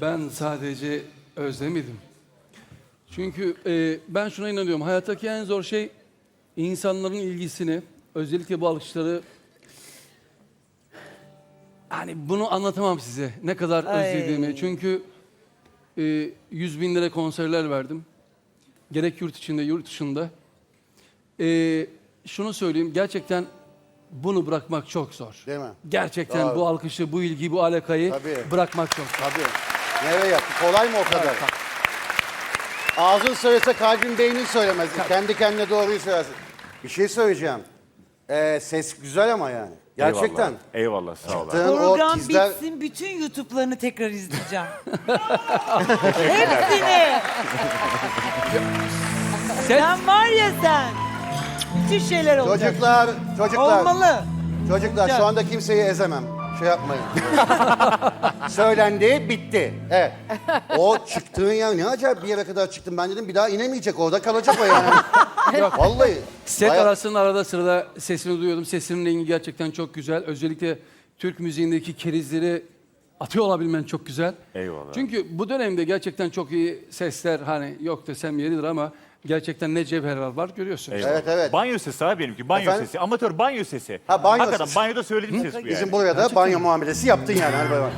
Ben sadece özlemedim. Çünkü e, ben şuna inanıyorum. Hayattaki en zor şey insanların ilgisini, özellikle bu alkışları hani bunu anlatamam size ne kadar Ay. özlediğimi. Çünkü e, 100 bin lira konserler verdim. Gerek yurt içinde, yurt dışında. E, şunu söyleyeyim, gerçekten bunu bırakmak çok zor. Değil mi? Gerçekten Doğru. bu alkışı, bu ilgi, bu alakayı Tabii. bırakmak çok zor. Tabii. Nereye yaptı? Kolay mı o kadar? Ağzın söylese kalbin beynin söylemez. Kendi kendine doğruyu söylersin. Bir şey söyleyeceğim. Ee, ses güzel ama yani. Gerçekten. Eyvallah, eyvallah sağ ol. abi. Yaptığın o Program tizler... bitsin bütün YouTube'larını tekrar izleyeceğim. Hepsini. Sen Sen var ya sen. Bütün şeyler olacak. Çocuklar, çocuklar. Olmalı. Çocuklar şu anda kimseyi ezemem. Şey yapmayın. Söylendi, bitti. Evet. O çıktığın ya ne acayip bir yere kadar çıktım. Ben dedim bir daha inemeyecek orada kalacak o yani. Vallahi. set Baya- arasında arada sırada sesini duyuyordum. Sesinin rengi gerçekten çok güzel. Özellikle Türk müziğindeki kerizleri atıyor olabilmen çok güzel. Eyvallah. Çünkü bu dönemde gerçekten çok iyi sesler hani yok desem yeridir ama gerçekten ne cevherler var görüyorsun. Eyvallah. Evet, evet. Banyo sesi abi benimki. Banyo Efendim? sesi. Amatör banyo sesi. Ha, banyo Hakikaten sesi. banyoda söylediğim ses bu yani. Bizim buraya da banyo muamelesi yaptın yani.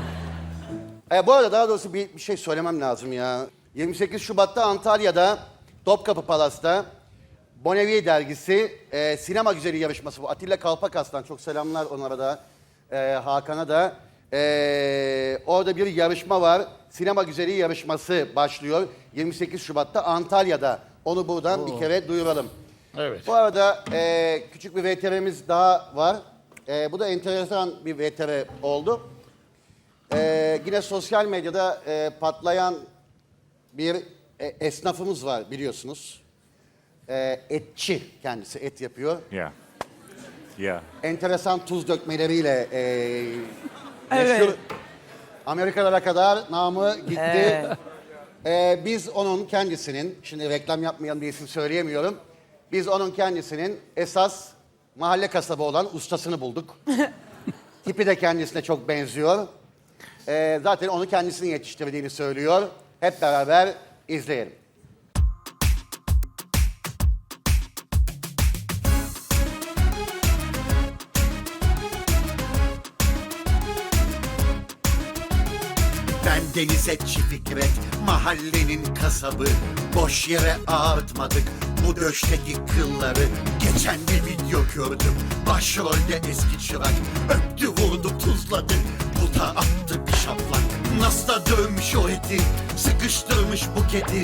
E, bu arada daha doğrusu bir, bir şey söylemem lazım ya. 28 Şubat'ta Antalya'da Topkapı Palas'ta Bonevi dergisi e, sinema güzeli yarışması bu. Atilla Kalpakas'tan çok selamlar onlara da e, Hakan'a da. E, orada bir yarışma var. Sinema güzeli yarışması başlıyor 28 Şubat'ta Antalya'da. Onu buradan bir kere duyuralım. Evet. Bu arada e, küçük bir VTR'miz daha var. E, bu da enteresan bir VTR oldu. E, yine sosyal medyada e, patlayan bir e, esnafımız var biliyorsunuz. E, etçi kendisi et yapıyor. Ya. Ya. Enteresan tuz dökmeleriyle e, Evet. meşhur. Amerikalara kadar namı gitti. Evet. Ee, biz onun kendisinin, şimdi reklam yapmayan bir isim söyleyemiyorum. Biz onun kendisinin esas mahalle kasabı olan ustasını bulduk. Tipi de kendisine çok benziyor. Ee, zaten onu kendisinin yetiştirdiğini söylüyor. Hep beraber izleyelim. Ben Deniz Etçi Fikret, mahallenin kasabı. Boş yere ağartmadık bu döşteki kılları. Geçen bir video gördüm, başrolde eski çırak. Öptü vurdu tuzladı, bu da attı bir şaplak. Nasıl dövmüş o eti, sıkıştırmış buketi.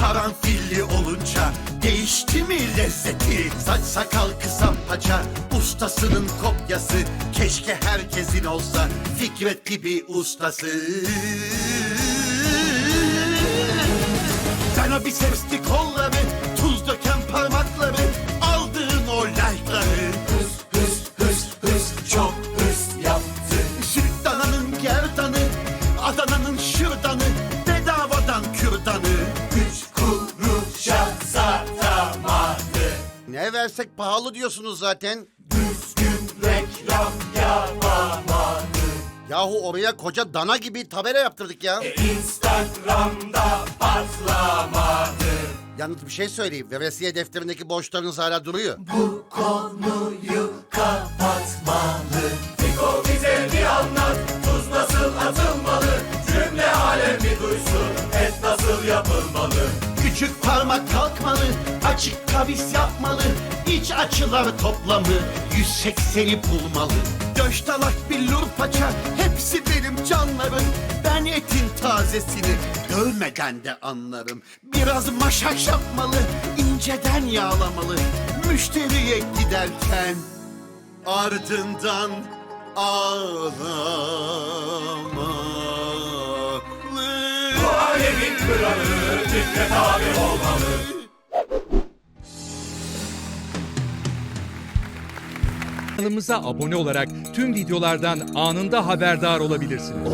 Karanfilli olunca değişti mi lezzeti? Saç sakal kısa paça, ustasının kopyası. Keşke herkesin olsa Fikret gibi ustası. Sana bir sevsti kolları, versek pahalı diyorsunuz zaten. Düzgün reklam yapamadı. Yahu oraya koca dana gibi tabela yaptırdık ya. Instagram'da patlamadı. Yalnız bir şey söyleyeyim. Veresiye defterindeki borçlarınız hala duruyor. Bu konuyu kapatmalı. Küçük parmak kalkmalı. Açık kavis yapmalı. İç açılar toplamı. 180'i bulmalı. Döş dalak billur paça. Hepsi benim canlarım. Ben etin tazesini dövmeden de anlarım. Biraz maşaş yapmalı. inceden yağlamalı. Müşteriye giderken ardından ağlamalı. Fikret abi olmalı. Kanalımıza abone olarak tüm videolardan anında haberdar olabilirsiniz.